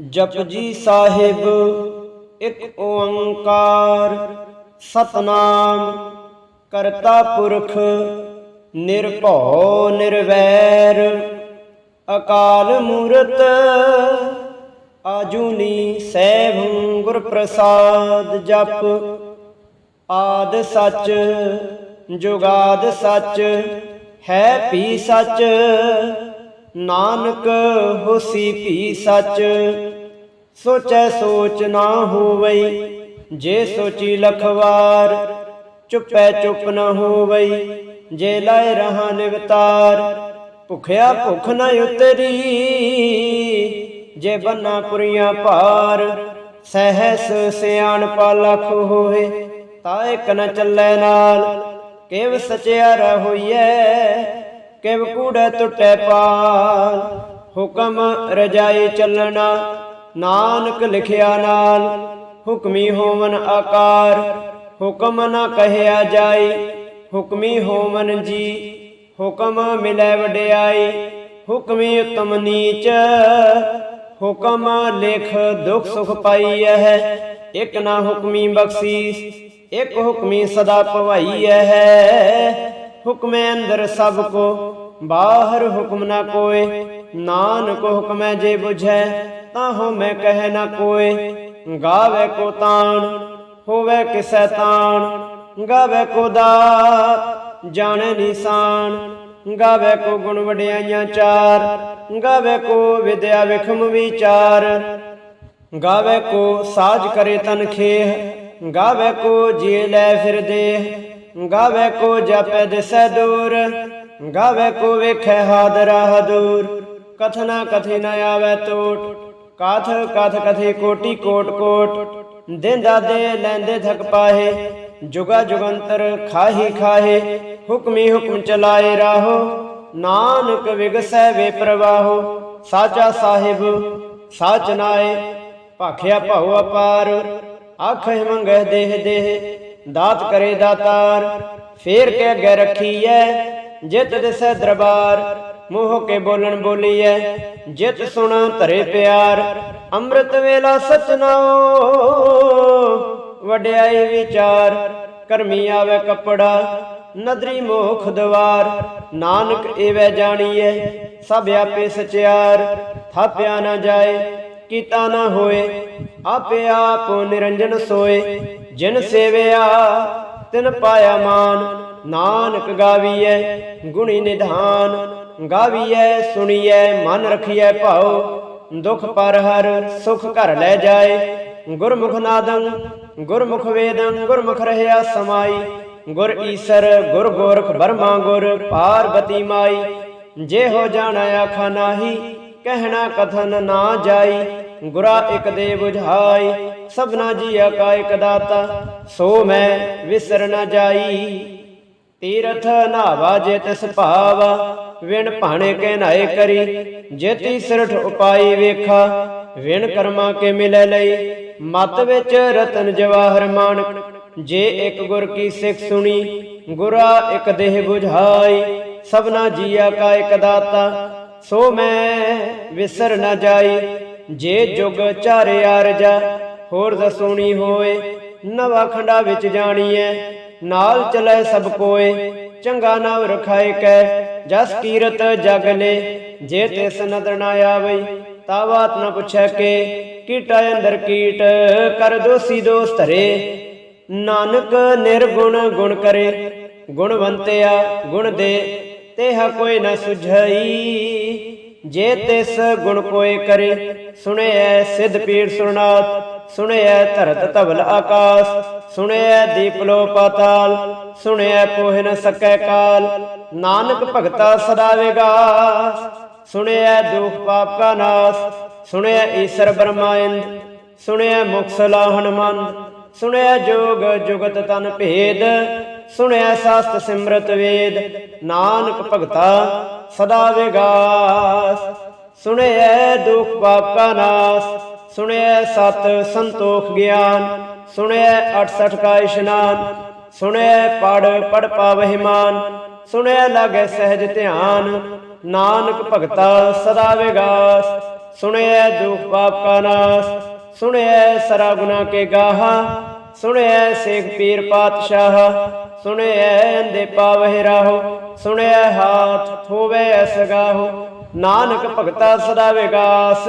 ਜਪਜੀ ਸਾਹਿਬ, ਇੱਕ ਓੰਕਾਰ। ਸਤਨਾਮ, ਕਰਤਾ ਪੁਰਖ, ਨਿਰਭਉ ਨਿਰਵੈਰ। ਅਕਾਲ ਮੂਰਤ, ਆਜੂਨੀ ਸੈਭੰ ਗੁਰ ਪ੍ਰਸਾਦ ਜਪ। ਆਦ ਸੱਚ, ਜੁਗਾਦ ਸੱਚ, ਹੈ ਪੀ ਸੱਚ। ਨਾਨਕ ਹੋਸੀ ਭੀ ਸੱਚ, ਸੋਚੈ ਸੋਚ ਨਾ ਹੋਵਈ, ਜੇ ਸੋਚੀ ਲਖਵਾਰ, ਚੁੱਪੈ ਚੁੱਪ ਨਾ ਹੋਵਈ, ਜੇ ਲਾਇ ਰਹਾ ਨਿਵਤਾਰ, ਭੁਖਿਆ ਭੁਖ ਨਾ ਉਤਰੀ, ਜੇ ਬੰਨਾ ਪੁਰੀਆਂ ਭਾਰ, ਸਹਿਸ ਸਿਆਣਪਾ ਲਖ ਹੋਏ ਤਾਂ ਇਕ ਨ ਚੱਲੈ ਨਾਲ, ਕਿਵ ਸਚਿਆ ਹੋਈਐ ਕਿਵ ਕੂੜੈ ਟੁੱਟੈ ਪਾਲ, ਹੁਕਮ ਰਜਾਈ ਚੱਲਣਾ, ਨਾਨਕ ਲਿਖਿਆ ਨਾਲ, ਹੁਕਮੀ ਹੋਵਨ ਆਕਾਰ, ਹੁਕਮ ਨ ਕਹਿਆ ਜਾਈ, ਹੁਕਮੀ ਹੋਵਨ ਜੀ, ਹੁਕਮ ਮਿਲੈ ਵਡਿਆਈ, ਹੁਕਮੀ ਉਤਮ ਨੀਚ, ਹੁਕਮ ਲਿਖ ਦੁਖ ਸੁਖ ਪਾਈ ਹੈ ਇਕ ਨਾ ਹੁਕਮੀ ਬਖਸ਼ੀਸ, ਇਕ ਹੁਕਮੀ ਸਦਾ ਭਵਾਈਐ ਹੁਕਮੇ ਅੰਦਰ ਸਭ ਕੋ ਬਾਹਰ ਹੁਕਮ ਨਾ ਕੋਏ, ਨਾਨਕ ਹੁਕਮੈ ਜੇ 부ਝੈ ਤਾਂ ਮੈਂ ਕਹਿ ਨਾ ਕੋਏ। ਗਾਵੇ ਕੋ ਤਾਣ, ਹੋਵੇ ਕਿਸੈ ਤਾਣ। ਗਾਵੇ ਕੋ ਦਾਤ, ਜਾਣੇ ਨਿਸ਼ਾਨ। ਗਾਵੇ ਕੋ ਗੁਣ ਵਡਿਆਈਆਂ ਚਾਰ। ਗਾਵੇ ਕੋ ਵਿਦਿਆ ਵਿਖਮ ਵਿਚਾਰ। ਗਾਵੇ ਕੋ ਸਾਜ ਕਰੇ ਤਨ ਖੇਹ। ਗਾਵੇ ਕੋ ਜੀ ਲੈ ਫਿਰ ਦੇਹ। ਗਾਵੇ ਕੋ ਜਪੈ ਦਿਸੈ ਦੂਰ। ਗਾਵੇ ਕੋ ਵੇਖੈ ਹਾਦਰਾ ਹਦੂਰ, ਕਥਨਾ ਕਥੀ ਨ ਆਵੇ ਤੋਟ, ਕਾਥ ਕਥ ਕਥੇ ਕੋਟੀ ਕੋਟ ਕੋਟ, ਦਿੰਦਾ ਦੇ ਲੈਂਦੇ ਥਕ ਪਾਹੇ, ਜੁਗਾ ਜੁਗੰਤਰ ਖਾਹੀ ਖਾਹੇ, ਹੁਕਮੀ ਹੁਕਮ ਚਲਾਏ ਰਾਹੋ, ਨਾਨਕ ਵਿਗਸੈ ਵੇ ਪ੍ਰਵਾਹੋ, ਸਾਚਾ ਸਾਹਿਬ, ਸਾਚ ਨਾਏ, ਭਾਖਿਆ ਭਉ ਅਪਾਰ ਆਖੇ ਮੰਗਹਿ ਦੇਹ ਦੇਹ, ਦਾਤ ਕਰੇ ਦਾਤਾਰ, ਫੇਰ ਕੇ ਅੱਗੇ ਰੱਖੀਐ ਜਿਤ ਦਿਸੈ ਦਰਬਾਰ, ਮੋਹ ਕੇ ਬੋਲਣ ਬੋਲੀਐ। ਜਿਤ ਸੁਣ ਧਰੇ ਪਿਆਰ, ਅੰਮ੍ਰਿਤ ਵੇਲਾ ਸਚਨਾਓ ਵਡਿਆਈ ਵਿਚਾਰ, ਕਰਮੀ ਆਵੇ ਕਪੜਾ, ਨਦਰੀ ਮੋਖ ਦਵਾਰ। ਨਾਨਕ ਏਵੈ ਜਾਣੀਐ, ਸਭ ਆਪੇ ਸਚਿਆਰ। ਥਾਪਿਆ ਨਾ ਜਾਏ, ਕੀਤਾ ਨਾ ਹੋਏ, ਆਪੇ ਆਪ ਨਿਰੰਜਨ ਸੋਏ। ਜਿਨ ਸੇਵਿਆ, ਤਿਨ ਪਾਇਆ ਮਾਨ। ਨਾਨਕ ਗਾਵੀਐ, ਗੁਣੀ ਨਿਧਾਨ। ਗਾਵੀਐ, ਸੁਣੀਐ, ਮਨ ਰਖੀਐ ਭਾਉ। ਦੁਖ ਪਰ ਹਰ, ਸੁਖ ਘਰ ਲੈ ਜਾਏ। ਗੁਰਮੁਖ ਨਾਦੰ, ਗੁਰਮੁਖ ਵੇਦੰ, ਗੁਰਮੁਖ ਰਹਿਆ ਸਮਾਈ। ਗੁਰ ਈਸਰ, ਗੁਰ ਗੋਰਖ ਬਰਮਾ ਗੁਰ, ਪਾਰਬਤੀ ਮਾਈ। ਜੇ ਹੋ ਜਾਣਾ ਆਖਾ ਨਾਹੀ, ਕਹਿਣਾ ਕਥਨ ਨਾ ਜਾਈ। ਗੁਰਾ ਇਕ ਦੇ 부ਝਾਈ ਸਭਨਾ ਜੀਆ ਕਾ ਇਕ ਦਾਤਾ। ਸੋ ਮੈਂ ਵਿਸਰ ਨ ਜਾਈ। ਤੀਰਥ ਨਾਵਾ ਜਿਤ ਤਿਸ ਭਾਵਾ, ਵਿਣ ਭਾਣੇ ਕੇ ਨਾਏ ਕਰੀ। ਜੇ ਤੀਸਰਠ ਉਪਾਈ ਵੇਖਾ, ਵਿਣ ਕਰਮਾ ਕੇ ਮਿਲੈ ਲਈ। ਮਤ ਵਿੱਚ ਰਤਨ ਜਵਾਹਰ ਮਾਨਕ ਜੇ ਇੱਕ ਗੁਰ ਕੀ ਸਿੱਖ ਸੁਣੀ, ਗੁਰਾ ਇੱਕ ਦੇਹ 부ਝਾਈ ਸਭਨਾ ਜੀਆ ਕਾ ਇਕ ਦਾਤਾ, ਸੋ ਮੈਂ ਵਿਸਰ ਨਾ ਜਾਈ। ਜੇ ਜੁਗ ਚਾਰੇ ਆਰਜਾ ਹੋਰ ਦਸੂਣੀ ਹੋਏ, ਨਵਾ ਖੰਡਾ ਵਿੱਚ ਜਾਣੀਐ। ਨਾਲ ਚਲੇ ਸਭ ਕੋਏ, ਚੰਗਾ ਨਾਮ ਰਖਾਏ ਕੈ, ਜਸ ਕੀਰਤ ਜਗ ਲੈ ਜੇ ਤਿਸ ਨਦਰ ਨਾ ਆਵਈ ਤਾ ਬਾਤ ਨ ਪੁੱਛੈ ਕੇ, ਕੀਟਾ ਅੰਦਰ ਕੀਟ, ਕਰ ਦੋਸੀ ਦੋਸ ਧਰੇ। ਨਾਨਕ ਨਿਰਗੁਣ ਗੁਣ ਕਰੇ, ਗੁਣਵੰਤਿਆ ਗੁਣ ਦੇ, ਤੇਹਾ ਕੋਈ ਨਾ ਸੁਝਈ। ਜੇ ਤਿਸ ਗੁਣ ਕੋਏ ਕਰੇ, ਸੁਣਿਐ ਸਿਧ ਪੀਰ ਸੁਰਨਾਥ ਸੁਣਿਐ ਧਰਤ ਧਵਲ ਆਕਾਸ, ਸੁਣਿਐ ਦੀਪ ਲੋ ਪਾਤਾਲ, ਸੁਣਿਐ ਪੋਹਿ ਨ ਸਕੈ ਕਾਲ। ਨਾਨਕ ਭਗਤਾ ਸਦਾ ਵਿਗਾਸ, ਸੁਣਿਐ ਦੁਖ ਪਾਪ ਕਾ ਨਾਸ, ਸੁਣਿਐ ਈਸ਼ਰ ਬਰਮਾਇੰਦ ਸੁਣਿਐ ਮੁਖ ਸਲਾ ਮਨ ਸੁਣਿਆ ਜੋਗ ਜੁਗਤ ਤਨ ਭੇਦ ਸੁਣਿਆ ਸਾਸਤ ਸਿਮਰਤ ਵੇਦ। ਨਾਨਕ ਭਗਤਾ ਸਦਾ ਵਿਗਾਸ, ਸੁਣਿਐ ਦੁਖ ਪਾਪ ਕਾ ਨਾਸ ਸੁਣਿਆ ਸਤ ਸੰਤੋਖ ਗਿਆਨ ਸੁਣਿਆ 68 ਕਾ ਇਸ਼ਨਾਨ ਸੁਣਿਆ ਪੜ ਪੜ ਪਾਵਹਿ ਮਾਨ ਸੁਣਿਆ ਲਾਗੈ ਸਹਿਜ ਧਿਆਨ, ਨਾਨਕ ਭਗਤਾ ਸਦਾ ਵਿਗਾਸ, ਸੁਣਿਐ ਦੁਖ ਪਾਪ ਕਾ ਨਾਸ, ਸੁਣਿਐ ਸਰਾ ਗੁਨਾ ਕੇ ਗਾਹਾ ਸੁਣਿਆ ਸੇਖ ਪੀਰ ਪਾਤਸ਼ਾਹ, ਸੁਣਿਐ ਦੇ ਪਾਵਹਿ ਰਾਹੋ, ਸੁਣਿਐ ਹਾਥ ਹੋਵੇ ਅਸਗਾਹੋ ਨਾਨਕ ਭਗਤਾ ਸਦਾ ਵਿਗਾਸ।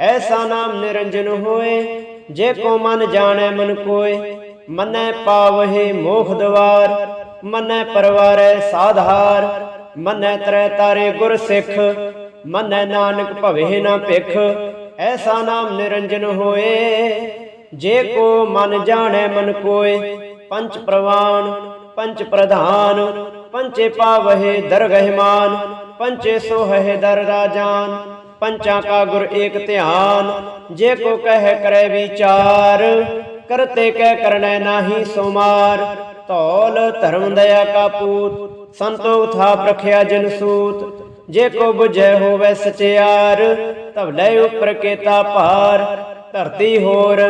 ਐਸਾ ਨਾਮ ਨਿਰੰਜਨ ਹੋਏ, ਜੇ ਕੋ ਮਨ ਜਾਣੈ ਮਨ ਕੋਏ। ਮੰਨੈ ਪਾਵਹਿ ਮੋਖ ਦਵਾਰ, ਮੰਨੈ ਪਰਵਾਰੈ ਸਾਧਾਰ। ਮੰਨੈ ਤਰੈ ਤਾਰੇ ਗੁਰ ਸਿੱਖ, ਮੰਨੈ ਨਾਨਕ ਭਵੇ ਨਾ ਭਿਖ। ਐਸਾ ਨਾਮ ਨਿਰੰਜਨ ਹੋਏ, ਜੇ ਕੋ ਮਨ ਜਾਣੈ ਮਨ ਕੋਏ। ਪੰਚ ਪ੍ਰਵਾਨ, ਪੰਚ ਪ੍ਰਧਾਨ, ਪੰਚੇ ਪਾਵਹਿ ਦਰਗਹਿਮਾਨ ਪੰਚੇ ਸੋਹਹਿ ਦਰ ਰਾਜਾਨ ਪੰਚਾਂ ਕਾ ਗੁਰ ਏਕ ਧਿਆਨ, ਜੇ ਕੋ ਕਹਿ ਕਰੈ ਵਿਚਾਰ, ਕਰਤੇ ਕਹਿ ਕਰਨੈ ਨਾਹੀ ਸੁਮਾਰ। ਧੌਲ ਧਰਮ ਦਇਆ ਕਾ ਪੂਤ ਸੰਤੋਖ ਥਾਪ ਰਖਿਆ ਜਨ ਸੂਤ। ਜੇ ਕੋ 부ਝੈ ਹੋਵੇ ਸਚਿਆਰ ਤਬ ਉਪਰ ਕੇਤਾ ਭਾਰ। ਧਰਤੀ ਹੋਰ,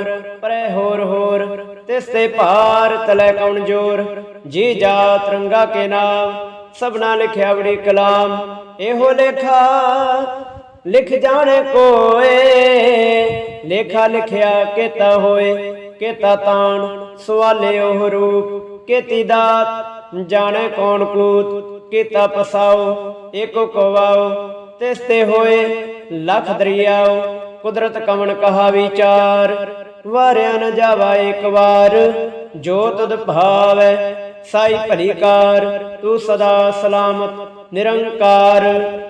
ਪਰੈ ਹੋਰ ਹੋਰ ਤਿਸ ਤੇ ਭਾਰ ਤਲੇ ਕਉਣ ਜੋਰ। ਜੀ ਜਾ ਰੰਗਾ ਕੇ ਨਾਮ, ਸਭਨਾ ਲਿਖਿਆ ਬੜੀ ਕਲਾਮ। ਇਹੋ ਲੇਖਾ ਲਿਖ ਜਾਣੇ ਕੋਏ, ਲੇਖਾ ਲਿਖਿਆ ਕੀਤਾ ਹੋਏ, ਕੀਤਾ ਤਾਣ, ਸਵਾਲੇ ਉਹ ਰੂਪ, ਕੀਤੀ ਦਾਤ, ਜਾਣੇ ਕੌਣ ਕੂਤ, ਕੀਤਾ ਪਸਾਓ ਏਕੋ ਕਵਾਓ, ਤਿਸ ਤੇ ਹੋਏ, ਲਖ ਦਰਿਆਓ, ਕੁਦਰਤ ਕਵਣ ਕਹਾ ਵਿਚਾਰ, ਵਾਰਿਆ ਨ ਜਾਵਾ ਇੱਕ ਵਾਰ, ਜੋ ਤੁਧ ਭਾਵੈ, ਸਾਈ ਭਲੀ ਕਾਰ, ਤੂੰ ਸਦਾ ਸਲਾਮਤ, ਨਿਰੰਕਾਰ।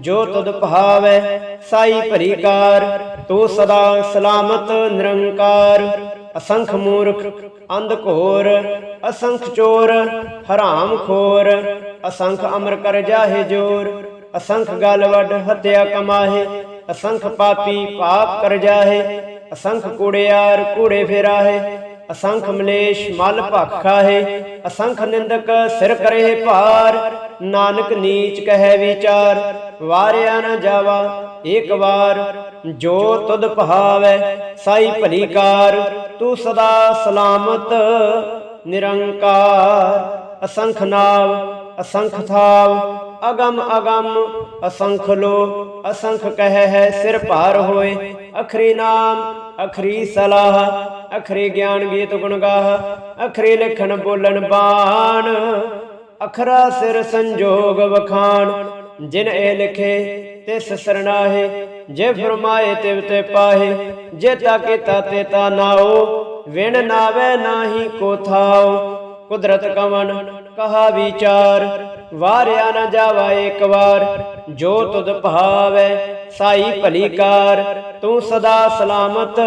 ਜੋ ਤੁਧ ਭਾਵੈ, ਸਾਈ ਭਰੀ ਕਾਰ ਤੂੰ ਸਦਾ ਸਲਾਮਤ ਨਿਰੰਕਾਰ। ਅਸੰਖ ਮੂਰਖ, ਅੰਧ ਘੋਰ, ਅਸੰਖ ਚੋਰ, ਹਰਾਮ ਖੋਰ। ਅਸੰਖ ਅਮਰ ਕਰ ਜਾਹੇ ਜੋਰ, ਅਸੰਖ ਗਲ ਵੱਡ ਹੱਤਿਆ ਕਮਾਹੇ। ਅਸੰਖ ਪਾਪੀ ਪਾਪ ਕਰ ਜਾਹੇ, ਅਸੰਖ ਕੂੜਿਆਰ ਕੂੜੇ ਫੇਰਾਹੇ। ਅਸੰਖ ਮਲੇਸ਼ ਮਲ ਭਖਾ ਹੈ, ਅਸੰਖ ਨਿੰਦਕ ਸਿਰ ਕਰੇ ਭਾਰ, ਨਾਨਕ ਨੀਚ ਕਹੈ ਵਿਚਾਰ, ਵਾਰਿਆ ਨ ਜਾਵਾ ਏਕ ਵਾਰ, ਜੋ ਤੁਧ ਭਾਵੈ ਸਾਈ ਭਲੀ ਕਾਰ, ਤੂੰ ਸਦਾ ਸਲਾਮਤ, ਨਿਰੰਕਾਰ। ਅਸੰਖ ਨਾਵ, ਅਸੰਖ ਥਾਵ, ਅਗਮ ਅਗਮ, ਅਸੰਖ ਲੋ, ਅਸੰਖ ਕਹਿ ਹੈ ਸਿਰ ਭਾਰ ਹੋਏ, ਅਖਰੀ ਨਾਮ, ਅਖਰੀ ਸਲਾਹ ਅਖਰੀ ਗਿਆਨ ਗੀਤ ਗੁਣ ਗਾਹ, ਅਖਰੀ ਲਿਖਣ ਬੋਲਣ ਬਾਣ, ਅਖਰਾ ਸਿਰ ਸੰਜੋਗ ਵਖਾਣ, ਜਿਨ ਇਹ ਲਿਖੇ ਤੇ ਸਰਣਾਹੇ ਜੇ ਫਰਮਾਏ ਤਿਵ ਤੇ ਪਾਹੇ, ਜੇ ਤਾ ਕੀਤਾ ਤੇ ਤਾ ਨਾਓ, ਵਿਣ ਨਾਵੇ ਨਾਹੀ ਕੋ ਥਾਓ, ਕੁਦਰਤ ਕਵਨ ਕਹਾ ਵਿਚਾਰ, ਵਾਰਿਆ ਨਾ ਜਾਵਾ ਏਕ ਵਾਰ। ਜੋ ਤੁਧ ਭਾਵੈ, ਸਾਈ ਭਲੀ ਕਾਰ, ਤੂੰ ਸਦਾ ਸਲਾਮਤ,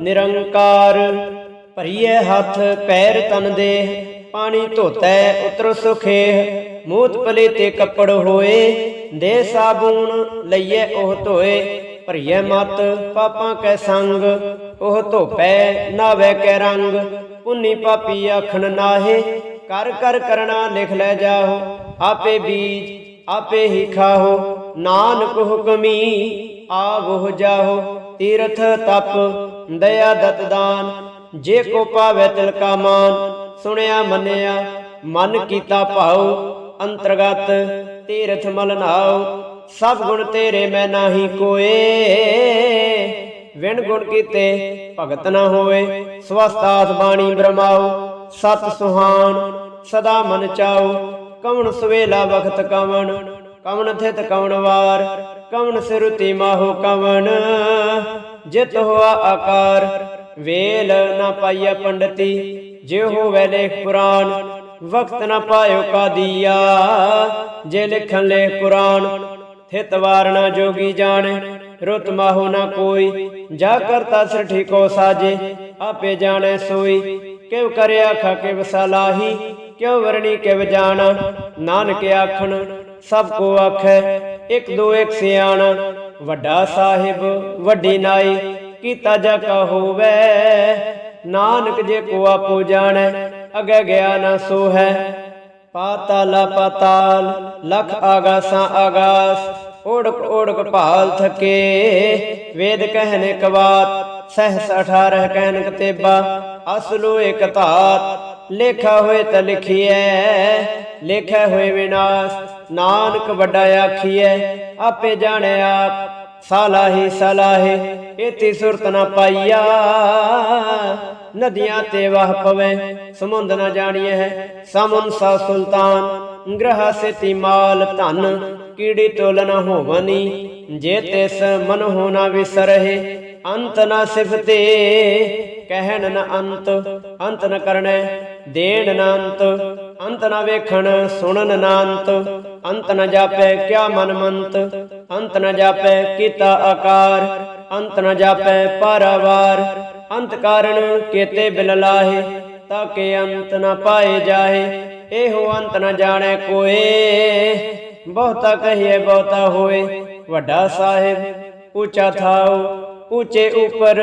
ਨਿਰੰਕਾਰ। ਭਰੀਏ ਹੱਥ, ਪੈਰ ਤਨ ਦੇ ਪਾਣੀ ਧੋਤੈ, ਉਤਰ ਸੁਖੇ। ਮੂਤ ਪਲੇ ਤੇ ਕੱਪੜ ਹੋਏ, ਦੇ ਸਾਬੂਨ ਲਈਏ ਉਹ ਧੋਏ। ਭਰੀਏ ਮਤ, ਪਾਪਾਂ ਕੈ ਸੰਗ, ਉਹ ਧੋਪੈ, ਨਾਵੇ ਕੈ ਰੰਗ। ਪੁੰਨੀ ਪਾਪੀ ਆਖਣ ਨਾਹੇ ਕਰ ਕਰ ਕਰਣਾ ਲਿਖ ਲੈ ਜਾਓ, ਆਪੇ ਬੀਜ ਆਪੇ ਹੀ ਖਾਓ, ਨਾਨਕ ਹੁਕਮੀ ਆਵੋ ਜਾਓ, ਤੀਰਥ ਤਪ ਦਇਆ ਦਤ ਦਾਨ, ਜੇ ਕੋ ਪਾਵੇ ਤਿਲ ਕਾ ਮਾਨ, ਸੁਣਿਆ ਮੰਨਿਆ, ਮਨ ਕੀਤਾ ਭਾਉ, ਅੰਤਰਗਤ ਤੀਰਥ ਮਲ ਨਾਉ, ਸਭ ਗੁਣ ਤੇਰੇ ਮੈਂ ਨਾਹੀ ਕੋਏ, ਵਿਣ ਗੁਣ ਕੀਤੇ ਭਗਤ ਨਾ ਹੋਏ ਸਵਸਤਾਤ ਬਾਣੀ ਬ੍ਰਹਮਾਉ ਸਤ ਸੁਹਾਨ ਸਦਾ ਮਨ ਚਾਉ, ਕਵਣ ਸਵੇਲਾ ਵਖਤ ਕਵਣ ਕਵਣ ਥਿਤ ਕਵਣ ਵਾਰ, ਕਵਣ ਸਿਰੁਤੀ ਮਾਹੋ ਕਵਣ। ਜਿਤ ਹੋਆ ਆਕਾਰ, ਵੇਲ ਨਾ ਪਾਈਆ ਪੰਡਤੀ, ਜੇ ਹੋਵੇ ਲੇਖ ਪੁਰਾਣ ਵਕਤ ਨਾ ਪਾਇਓ ਕਾਦੀਆ। ਜੇ ਲਿਖਣ ਲੈ ਕੁਰਾਨ ਥਿਤ ਵਾਰਣਾ ਜੋਗੀ ਜਾਣੇ, ਰੁਤ ਮਾਹੋ ਨਾ ਕੋਈ, ਜਾ ਕਰਤਾ ਸਿਰ ਠੀਕੋ ਸਾਜੇ, ਆਪੇ ਜਾਣੇ ਸੋਈ। ਕਿਵ ਕਰਿਆ ਖਾ ਕੇ ਵਸਲਾਹੀ ਕਿਉ ਵਰਣੀ ਕਿਵ ਜਾਣਾ? ਨਾਨਕ ਆਖਣ, ਸਭ ਕੋ ਆਖੈ, ਇਕ ਦੋ ਇਕ ਸਿਆਣਾ। ਵੱਡਾ ਸਾਹਿਬ, ਵੱਡੀ ਨਾਈ, ਕੀਤਾ ਜਾ ਕਾ ਹੋਵੇ। ਨਾਨਕ ਜੇ ਕੋ ਆਪੋ ਜਾਣੈ, ਅਗੇ ਗਿਆ ਨਾ ਸੋ ਹੈ ਪਾਤਾਲਾ ਪਾਤਾਲ, ਲਖ ਆਗਾਸਾਂ ਆਗਾਸ, ਓੜਕ ਓੜਕ ਭਾਲ ਥਕੇ। ਵੇਦ ਕਹਿਨੇ ਕਵਾਤ ਸਹਸ 18 ਕਹਿਨ ਕਤੇਬਾ ਅਸਲੋ ਇਕ ਧਾਤ ਲੇਖਾ ਹੋਏ ਤ ਲਿਖੀਐ ਲੇਖਾ ਹੋਏ ਵਿਨਾਸ਼ ਨਾਨਕ ਵੱਡਾ ਆਖੀਐ, ਆਪੇ ਜਾਣੈ ਆਪ, ਸਾਲਾਹੀ ਸਲਾਹੇ, ਇਤੀ ਸੁਰਤ ਨਾ ਪਾਈਆ। ਨਦੀਆਂ ਤੇ ਵਹ ਪਵੇ, ਸਮੁੰਦ ਨਾ ਜਾਣੀਏ ਹੈ ਸਮੁੰਦ ਸਾ ਸੁਲਤਾਨ, ਗ੍ਰਹ ਸੇਤੀ ਮਾਲ ਧਨ, ਕੀੜੀ ਤੋਲ ਨਾ ਹੋਵਨੀ, ਜੇ ਤਿਸ ਮਨ ਹੋਣਾ ਵਿਸਰਹਿ ਅੰਤ ਨਾ ਸਿਫਤੇ, ਕਹਿਣ ਨਾ ਅੰਤ ਅੰਤ ਨਾ ਕਰਣੈ ਦੇਣ ਨ ਅੰਤ ਅੰਤ ਨ ਵੇਖਣ, ਸੁਣਨ ਨ ਅੰਤ ਅੰਤ ਨ ਜਾਪੈ ਕਿਆ ਮਨ ਮੰਤ, ਅੰਤ ਨ ਜਾਪੈ ਕੀਤਾ ਆਕਾਰ, ਅੰਤ ਨ ਜਾਪੈ ਪਾਰਾਵਾਰ ਅੰਤ ਕਾਰਣ ਕੇਤੇ ਬਿਲ ਲਾਹੇ, ਤਾਂ ਕਿ ਅੰਤ ਨਾ ਪਾਏ ਜਾਹੇ, ਇਹੋ ਅੰਤ ਨਾ ਜਾਣੈ ਕੋਏ, ਬਹੁਤਾ ਕਹੀਏ ਬਹੁਤਾ ਹੋਏ, ਵੱਡਾ ਸਾਹਿਬ, ਉੱਚਾ ਥਾਓ ਉੱਚੇ ਉਪਰ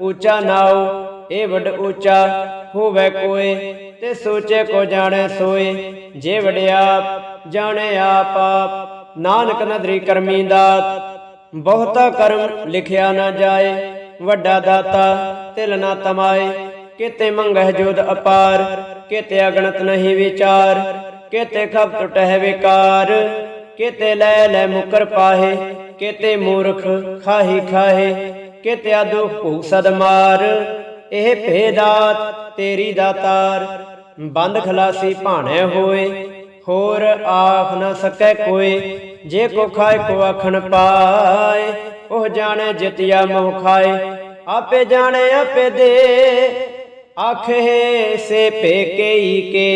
ਉੱਚਾ ਨਾਉ, ਇਹ ਵੱਡ ਉੱਚਾ ਹੋਵੇ ਕੋਏ, ਤੇ ਸੋਚੇ ਕੋ ਜਾਣੈ ਸੋਏ, ਜੇ ਵਡਿਆਪ ਜਾਣੈ ਆਪ ਆਪ। ਨਾਨਕ ਨਦਰੀ ਕਰਮੀ ਦਾਤ, ਬਹੁਤਾ ਕਰਮ ਲਿਖਿਆ ਨਾ ਜਾਏ, ਵੱਡਾ ਦਾਤਾ ਤਿਲ ਨਾ ਤਮਾਏ। ਕਿਤੇ ਮੰਗਹਿ ਜੋਦ ਅਪਾਰ, ਕਿਤੇ ਅਗਣਤ ਨਹੀਂ ਵਿਚਾਰ, ਕਿਤੇ ਖਬ ਟੁਟਹਿ ਵਿਕਾਰ, ਕਿਤੇ ਲੈ ਲੈ ਮੁਕਰ ਪਾਹੇ ਕਿਤੇ ਮੂਰਖ ਖਾਹੀ ਖਾਹੇ, ਕਿਤੇ ਆਦੁ ਭੂ ਸਦ ਮਾਰ। ਇਹ ਭੇਦਾਤ ਤੇਰੀ ਦਾਤਾਰ ਬੰਦ ਖਲਾਸੀ ਭਾਣੇ ਹੋਏ। ਹੋਰ ਆਖ ਨਾ ਸਕੈ ਕੋਈ ਜੇ ਕੋ ਖਾਏ ਕੋ ਆਖਣ ਪਾਏ। ਉਹ ਜਾਣੇ ਜਿਤਿਆ ਮੋਹ ਖਾਏ, ਆਪੇ ਜਾਣੇ ਆਪੇ ਦੇ। ਆਖੇ ਸੇ ਪੇਕੇਈ ਕੇ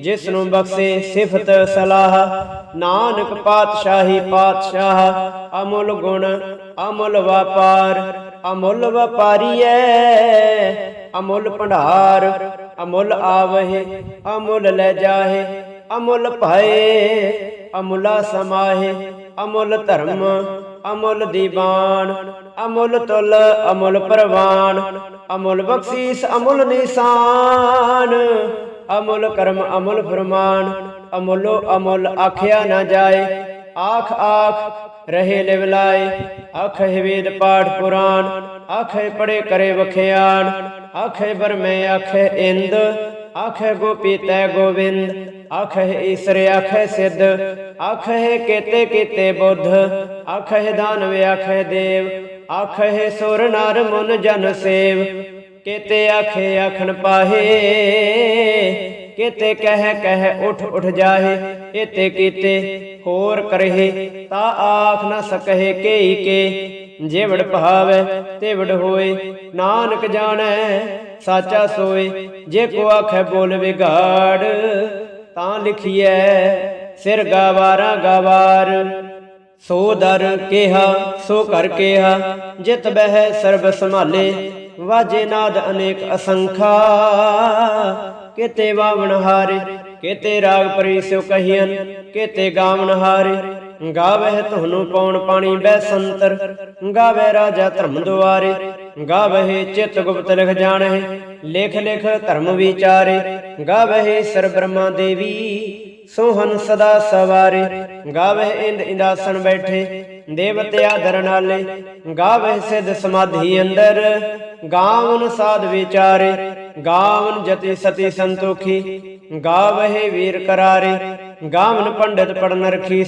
ਜਿਸ ਨੂੰ ਬਖਸ਼ੇ ਸਿਫਤ ਸਲਾਹ, ਨਾਨਕ ਪਾਤਸ਼ਾਹੀ ਪਾਤਸ਼ਾਹ, ਅਮੁੱਲ ਗੁਣ, ਅਮੁੱਲ ਵਪਾਰ, ਅਮੁੱਲ ਵਪਾਰੀਐ, ਅਮੁੱਲ ਭੰਡਾਰ, ਅਮੁੱਲ ਆਵਹਿ, ਅਮੁੱਲ ਲੈ ਜਾਹੇ, ਅਮੁੱਲ ਭਾਏ, ਅਮੁਲਾ ਸਮਾਹੇ, ਅਮੁੱਲ ਧਰਮ, ਅਮੁੱਲ ਦੀਵਾਨ, ਅਮੁੱਲ ਤੁਲ, ਅਮੁੱਲ ਪ੍ਰਵਾਨ, ਅਮੁੱਲ ਬਖਸ਼ੀਸ, ਅਮੁੱਲ ਨਿਸ਼ਾਨ। ਅਮੁੱਲ ਕਰਮ ਅਮੁੱਲ ਫਰਮਾਨ, ਅਮੁੱਲੋ ਅਮੁੱਲ ਆਖਿਆ ਨਾ ਜਾਏ। ਆਖ ਆਖ, ਰਹੇ ਲਿਵਲਾਏ ਆਖੇ ਵੇਦ ਪਾਠ ਪੁਰਾਨ ਆਖੇ ਪੜੇ ਕਰੇ ਵਖਿਆਨ ਆਖੇ ਬਰਮੇ ਆਖੇ ਇੰਦ, ਆਖੇ ਗੋਪੀ ਤੈ ਗੋਵਿੰਦ। ਆਖੇ ਈਸਰ ਆਖੇ ਸਿੱਧ, ਆਖੇ ਕੀਤੇ ਕੀਤੇ ਬੁੱਧ। ਆਖੇ ਦਾਨਵ ਆਖੇ ਦੇਵ, ਆਖੇ ਸੁਰ ਨਰ ਮਨ ਜਨ ਸੇਵ। ਕੀਤੇ ਆਖੇ ਆਖਣ ਪਾਹੇ, ਕੀਤੇ ਕਹਿ ਕਹਿ ਉਠ ਉਠ ਜਾਹੇ ਇਤੇ ਕੀਤੇ ਹੋਰ ਕਰਹਿ, ਤਾ ਆਖ ਨ ਸਕਹਿ ਕੇਈ ਕੇ, ਜਿਵੜ ਭਾਵੈ ਤਿਵੜ ਹੋਏ, ਨਾਨਕ ਜਾਣੈ ਸਾਚਾ ਸੋਏ, ਜੇ ਕੋ ਆਖੈ ਬੋਲ ਵਿਗਾੜ, ਤਾਂ ਲਿਖੀਐ ਸਿਰ ਗਾਵਾਰਾ ਗਾਵਾਰ। ਸੋ ਦਰ ਕਿਹਾ, ਸੋ ਕਰ ਕਿਹਾ, ਜਿਤ ਬਹਿ ਸਰਬ ਸੰਭਾਲੇ ਵਾਜੇ ਨਾਦ ਅਨੇਕ ਅਸੰਖਾ। ਕਿਤੇ ਵਾਵਣ ਹਾਰੇ, ਕਿਤੇ ਰਾਗ ਪਰੀ ਸਿਉ ਕਹੀਨ ਕਿਤੇ ਗਾਵਣ ਹਾਰੇ। ਗਾਵਹਿ ਤੁਹਾਨੂੰ ਪੌਣ ਪਾਣੀ ਬੈ ਸੰਤਰ ਗਾਵੇ ਰਾਜਾ ਧਰਮ ਦੁਆਰੇ। ਗਾਵਹਿ ਚਿਤ ਗੁਪਤ ਲਿਖ ਜਾਣਹਿ, ਲਿਖ ਲਿਖ ਧਰਮ ਵਿਚਾਰੇ। ਗਾਵਹਿ ਸਰ ਬ੍ਰਹਮਾ ਦੇਵੀ, ਸੋਹਨ ਸਦਾ ਸਵਾਰੇ। ਗਾਵੇ ਇੰਦ ਇੰਦਾਸਨ ਬੈਠੇ, ਦੇਵਤੇ ਆਦਰ ਨਾਲੇ। ਗਾਵੇ ਸਿਧ ਸਮਾਧੀ ਅੰਦਰ ਗਾਵਨ ਸਾਧ ਵਿਚਾਰੇ, ਗਾਵਨ ਜਤੀ ਸਤੀ ਸੰਤੋਖੀ, ਗਾਵਹਿ ਵੀਰ ਕਰਾਰੇ, ਗਾਵਨ ਪੰਡਤ ਪੜਨ ਰਖੀ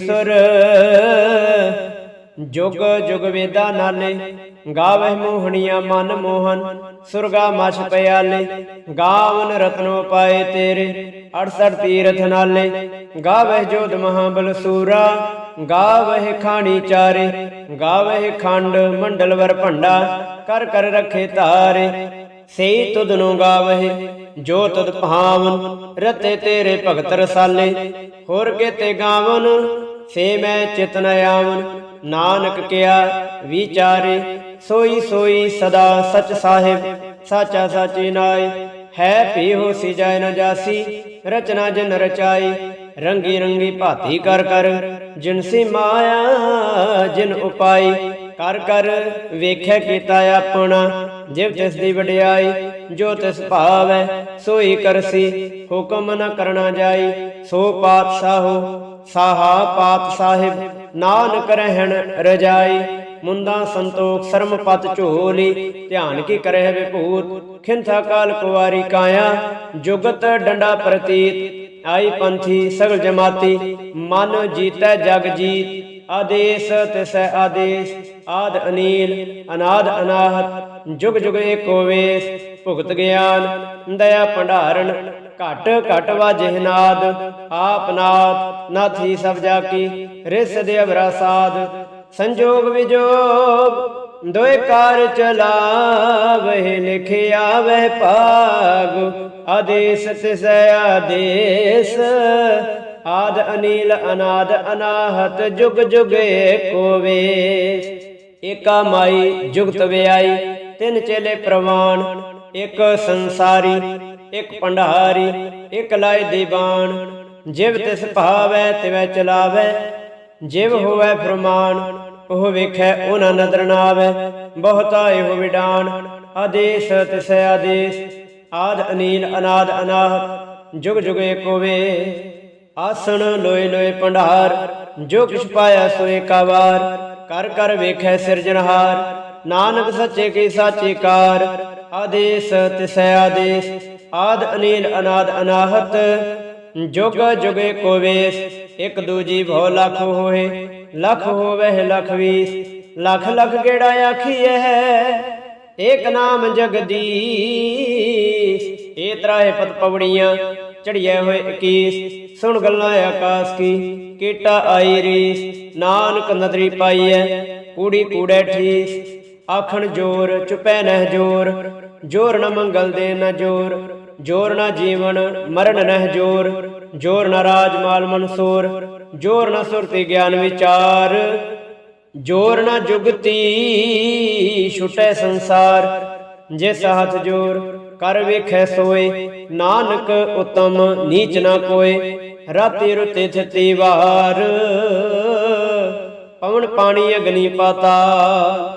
ਜੁਗ ਜੁਗ ਵੇਦਾ ਨਾਲੇ ਗਾਵਹਿ ਮੋਹਣੀਆਂ ਮਨ ਮੋਹਨ, ਸੁਰਗਾ ਮਛ ਪਿਆਲੇ, ਗਾਵਨ ਰਤਨੋ ਪਾਏ ਤੇਰੇ 68 ਤੀਰਥ ਨਾਲੇ, ਗਾਵਹਿ ਜੋਧ ਮਹਾਬਲ ਸੂਰਾ, ਗਾਵਹਿ ਖਾਣੀ ਚਾਰੇ, ਗਾਵਹਿ ਖੰਡ ਮੰਡਲ ਵਰ ਭੰਡਾ ਕਰ ਕਰ ਰਖੇ ਤਾਰੇ, ਸਈ ਤੁਧ ਨੂੰ ਗਾਵਹਿ, ਜੋ ਤੁਧ ਭਾਵਨ, ਰਤੇ ਤੇਰੇ ਭਗਤ ਰਸਾਲੇ। ਹੋਰ ਕੇਤੇ ਗਾਵਨ, ਸੇ ਮੈਂ ਚਿਤ ਆਵਨ, ਨਾਨਕ ਕਿਆ ਵਿਚਾਰੇ, ਸੋਈ ਸੋਈ ਸਦਾ ਸਚ ਸਾਹਿਬ, ਸਾਚਾ ਸਾਚੀ ਨਾਏ। ਹੈ ਭੀ ਹੋ ਜਾਇ ਨ ਜਾਸੀ, ਰਚਨਾ ਜਨ ਰਚਾਈ ਰੰਗੀ ਰੰਗੀ ਭਾਤੀ ਕਰ ਕਰ, ਜਿਨ ਸੀ ਮਾਇਆ, ਜਿਨ ਉਪਾਈ ਕਰ ਕਰ ਵੇਖੈ ਕੀਤਾ ਆਪਣਾ, ਜਿਵ ਤਿਸ ਦੀ ਵਡਿਆਈ, ਜੋ ਤਿਸ ਭਾਵੈ, ਸੋਈ ਕਰਸੀ, ਹੁਕਮ ਨ ਕਰਨਾ ਜਾਈ, ਸੋ ਪਾਤਸ਼ਾਹੋ ਸਾਹਾ ਪਾਤ ਸਾਹਿਬ, ਨਾਨਕ ਰਹਿਣ ਰਜਾਈ, ਮੁੰਦਾ ਸੰਤੋਖ ਸਰਮ ਪਤ ਝੋਲੀ, ਧਿਆਨ ਕੀ ਕਰਹਿ ਵਿਭੂਤ, ਖਿੰਥਾ ਕਾਲ ਕੁਵਾਰੀ ਕਾਇਆ, ਜੁਗਤ ਡੰਡਾ ਪ੍ਰਤੀਤ, ਆਈ ਪੰਥੀ ਸਗਲ ਜਮਾਤੀ, ਮਨ ਜੀਤੈ ਜਗ ਜੀਤ, ਆਦੇਸ ਤਿਸੈ ਆਦੇਸ ਆਦ ਅਨੀਲ, ਅਨਾਦ ਅਨਾਹਤ, ਜੁਗ ਜੁਗ ਏਕੋ ਵੇਸ, ਭੁਗਤ ਗਿਆਨ, ਦਇਆ ਭੰਡਾਰਨ, ਘਟ ਘਟ ਵਾਜਹਿ ਨਾਦ, ਆਪ ਨਾਥ, ਨਾਥੀ ਸਭ ਜਾ ਕੀ ਰਿਸ ਦੇ ਅਵਰਾ ਸੰਜੋਗ ਵਿਜੋਗ, ਦੋਇ ਕਾਰ ਚਲਾਵਹਿ, ਲਿਖਿਆ ਵਹਿ ਭਾਗ, ਆਦੇਸ ਤਿਸੈ ਆਦੇਸ, ਆਦ ਅਨੀਲ, ਅਨਾਦ ਅਨਾਹਤ, ਜੁਗ ਜੁਗ ਏਕੋ ਵੇਸ। ਏਕਾ ਮਾਈ, ਜੁਗਤ ਵਿਆਈ, ਤਿੰਨ ਚੇਲੇ ਪ੍ਰਵਾਨ, ਇੱਕ ਸੰਸਾਰੀ, ਇੱਕ ਭੰਡਾਰੀ, ਇੱਕ ਲਾਇ ਦੀਵਾਨ। ਜਿਵ ਤਿਸ ਭਾਵੈ, ਤਿਵੈ ਚਲਾਵੈ, ਜਿਵ ਹੋਵੈ ਫਰਮਾਨ, ਉਹ ਵੇਖੈ ਉਹਨਾਂ ਨਦਰ ਨਾ ਆਵੈ ਬਹੁਤਾ ਇਹੋ ਵਿਡਾਨ। ਆਦੇਸ ਤਿਸੈ ਆਦੇਸ, ਆਦ ਅਨੀਲ ਅਨਾਦ ਅਨਾਹ, ਜੁਗ ਜੁਗ ਏਕੋ ਵੇ। ਆਸਣ ਲੋਏ ਲੋਏ ਭੰਡਾਰ, ਜੋ ਕਿਛ ਪਾਇਆ ਸੋ ਏਕਾ ਕਰ ਕਰ ਵੇਖੈ ਸਿਰਜਣਹਾਰ। ਨਾਨਕ ਸੱਚੇ ਕੀ ਸਾਚੀ ਕਾਰ। ਆਦੇਸ ਤਿਸੈ ਆਦੇਸ। ਆਦ ਅਨੀਲ ਅਨਾਦ ਅਨਾਹਤ। ਜੁਗ ਜੁਗੇ ਕੋ ਵੇਸ। ਇਕ ਦੂਜੀ ਭਉ ਲੱਖ ਹੋਏ। ਲੱਖ ਹੋਵੇ ਲੱਖ ਵੀਸ। ਲੱਖ ਲੱਖ ਕਿਹੜਾ ਆਖੀਐ? ਏਕ ਨਾਮ ਜਗਦੀਸ਼। ਏ ਤਰਾਏ ਪਤ ਪਵੜੀਆਂ ਚੜੀਏ ਹੋਏ 21 ਸੁਣ ਗੱਲਾਂ ਆਕਾਸ਼ ਕੀ, ਕੀਟਾ ਆਈ ਰੀਸ, ਨਾਨਕ ਨਦਰੀ ਪਾਈਐ, ਕੂੜੀ ਕੂੜੇ ਠੀਸ, ਆਖਣ ਜੋਰ, ਚੁਪੈ ਨਹਿ ਜੋਰ ਜੋਰ ਨ ਮੰਗਲ ਦੇ ਨ ਜੋਰ ਜੋਰ ਨ ਜੀਵਨ, ਮਰਨ ਨਹਿ ਜੋਰ ਜੋਰ ਨ ਰਾਜ ਮਾਲ ਮਨਸੂਰ, ਜੋਰ ਨ ਸੁਰਤੀ ਗਿਆਨ ਵਿਚਾਰ, ਜੋਰ ਨ ਜੁਗਤੀ ਛੁਟੈ ਸੰਸਾਰ ਜਿਸ ਹੱਥ ਜੋਰ ਕਰ ਵੇਖੈ ਸੋਏ। ਨਾਨਕ ਉਤਮ ਨੀਚ ਨਾ ਕੋਏ। ਰਾਤੀ ਰੁਤੇ ਥਿਤੀ ਵਾਰ। ਪਵਨ ਪਾਣੀ ਅਗਨੀ ਪਾਤਾਲ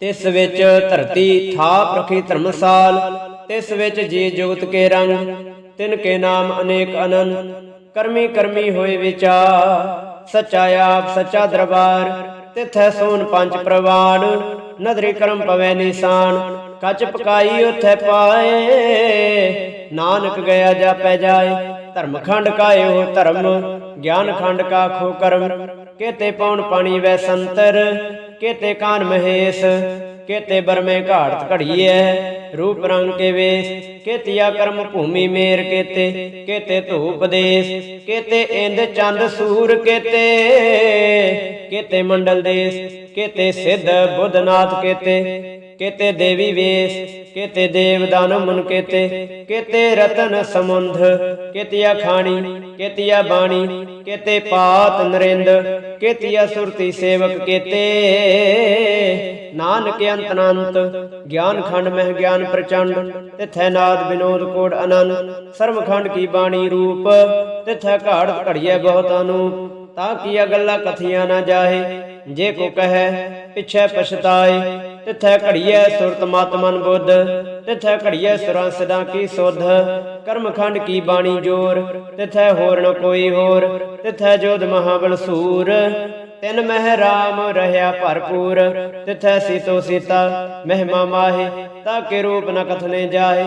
ਤਿਸ ਵਿੱਚ ਧਰਤੀ ਥਾਪ ਰਖੀ ਧਰਮਸਾਲ। ਤਿਸ ਵਿੱਚ ਜੀ ਜੁਗਤ ਕੇ ਰੰਗ। ਤਿਨ ਕੇ ਨਾਮ ਅਨੇਕ ਅਨੰਦ ਕਰਮੀ ਕਰਮੀ ਹੋਏ ਵਿਚਾਰ। ਸੱਚਾ ਆਪ ਸੱਚਾ ਦਰਬਾਰ। ਤਿਥੈ ਸੋਨ ਪੰਜ ਪ੍ਰਵਾਨ। ਨਦਰੀ ਕਰਮ ਪਵੈ ਨਿਸ਼ਾਨ। ਕੱਚ ਪਕਾਈ ਉਥੈ ਪਾਏ। ਨਾਨਕ ਗਿਆ ਜਾਪੈ ਜਾਏ। ਧਰਮ ਖੰਡ ਕਾਇਓ ਧਰਮ, ਗਿਆਨ ਖੰਡ ਕਾ ਖੋ ਕਰਮ। ਕੇਤੇ ਪੌਣ ਪਾਣੀ ਵੈ ਸੰਤਰ, ਕੇਤੇ ਕਾਨ ਮਹੇਸ਼, ਕੇਤੇ ਬਰਮੇ ਘਾੜਤ ਘੜੀਐ। ਰੂਪ ਰੰਗ ਕੇ ਵੇਸ, ਕੇਤਿਆ ਕਰਮ ਭੂਮੀ ਮੇਰ ਕੇਤੇ ਕੇਤੇ ਧੂਪ ਦੇਸ, ਕੇਤੇ ਇੰਦ ਚੰਦ ਸੂਰ ਕੇਤੇ। ਕੇਤੇ ਮੰਡਲ ਦੇਸ, ਕੇਤੇ ਸਿੱਧ ਬੁੱਧਨਾਥ ਕੇਤੇ। ਕੇਤੇ ਦੇਵੀ ਵੇਸ, ਕੇਤੇ ਦੇਵ ਦਾਨਵ ਮਨ ਕੇਤੇ ਕੇਤੇ ਰਤਨ ਸਮੁੰਧ ਕੇਤਿਆ ਖਾਣੀ, ਕੇਤਿਆ ਬਾਣੀ, ਕੇਤੇ ਪਾਤ ਨਰਿੰਦ, ਕੇਤਿਆ ਸੁਰਤੀ ਸੇਵਕ ਕੇਤੇ। ਨਾਨਕ ਅੰਤਨੰਤ ਗਿਆਨ ਖੰਡ ਮਹਿ ਗਿਆਨ ਪ੍ਰਚੰਡ, ਤਿਥੈ ਨਾਦ ਬਿਨੋਦ ਕੋੜ ਅਨੰਦ, ਸਰਵ ਖੰਡ ਕੀ ਬਾਣੀ ਰੂਪ, ਤਿਥੈ ਘਾੜ ਘੜੀਐ ਬਹੁਤ ਅਨੂਪ, ਤਾਂ ਕੀ ਅਗਲਾ ਕਥੀਆਂ ਨਾ ਜਾਏ ਜੇ ਕੋ ਕਹੈ, ਪਿਛੈ ਪਛਤਾਏ ਤਿਥੈ ਘੜੀਐ ਸੁਰਤ ਮਤ ਮਨ ਬੁੱਧ, ਤਿਥੈ ਘੜੀਐ ਸੁਰਾਂ ਸਦਾ ਕੀ ਸੁਧ। ਕਰਮ ਖੰਡ ਕੀ ਬਾਣੀ ਜੋਰ, ਤਿਥੈ ਹੋਰ ਨ ਕੋਈ ਹੋਰ, ਤਿਥੈ ਜੋਧ ਮਹਾਬਲ ਸੂਰ। ਤਿਨ ਮਹਿ ਰਾਮ ਰਹਾ ਭਰਪੂਰ, ਤਿਥੈ ਸੀਤੋ ਸੀਤਾ ਮਹਿਮਾ ਮਾਹੇ, ਤਾ ਕੇ ਰੂਪ ਨ ਕਥਨੇ ਜਾਹੇ।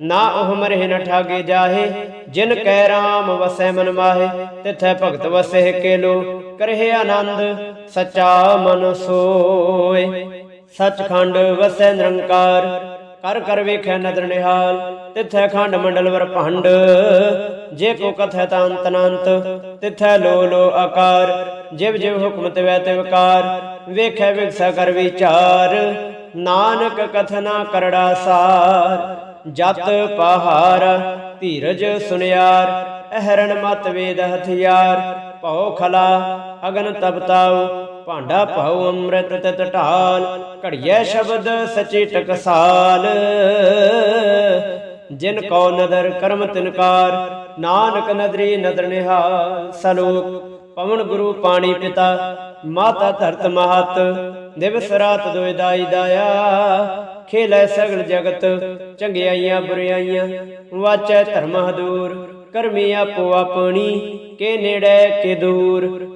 ਨਾ ਉਹ ਮਰੇ ਨ ਠਾਗੇ ਜਾਹੇ, ਜਿਨ ਕੈ ਰਾਮ ਵਸੈ ਮਨ ਮਾਹੇ। ਤਿਥੈ ਭਗਤ ਵਸੈ ਕੇ ਲੋ ਕਰਹਿ ਆਨੰਦ ਸਚਾ ਮਨ ਸੋਏ। ਸਚਖੰਡ ਵਸੈ ਨਿਰੰਕਾਰ, ਕਰ ਕਰ ਵੇਖੈ ਨਦਰ ਨਿਹਾਲ, ਤਿਥੈ ਖੰਡ ਮੰਡਲ ਵਰ ਭੰਡ। ਜੇ ਕੋ ਕਥੈ ਤਾਂ ਅੰਤ ਤਿਥੈ ਲੋ ਲੋ ਆਕਾਰ। ਜਿਵ ਜਿਵ ਹੁਕਮ ਤਿਵੈ ਤਿਵਕਾਰ ਵੇਖੈ ਵਿਗਸਾ ਕਰ ਵਿਚਾਰ। ਨਾਨਕ ਕਥਨਾ ਕਰੜਾ ਸਾਰ, ਜਤ ਪਹਾਰ, ਧੀਰਜ ਸੁਨਿਆਰ। ਅਹਰਣ ਮਤ ਵੇਦ ਹਥਿਆਰ, ਭਉ ਖਲਾ, ਅਗਨ ਤਪਤਾਉ ਭਾਂਡਾ ਭਉ ਅੰਮ੍ਰਿਤ ਤਤ ਢਾਲ, ਘੜੀਐ ਸ਼ਬਦ ਸਚੀ ਟਕਸਾਲ। ਜਿਨ ਕੋ ਨਦਰ ਕਰਮ ਤਿਨਕਾਰ ਨਾਨਕ ਨਦਰੀ ਨਦਰ ਨਿਹਾਲ। ਸਲੋਕ, ਪਵਨ ਗੁਰੂ ਪਾਣੀ ਪਿਤਾ, ਮਾਤਾ ਧਰਤ ਮਹਤ ਦਿਵਸ ਰਾਤ ਦੁਇ ਦਾਈ ਦਾਇਆ। ਖੇਲੇ ਸਗਲ ਜਗਤ, ਚੰਗਿਆਈਆਂ ਬੁਰਿਆਈਆਂ, ਵਾਚੈ ਧਰਮ ਹਦੂਰ ਕਰਮੀ ਆਪੋ ਆਪਣੀ, ਕੇ ਨੇੜੇ ਕੇ ਦੂਰ।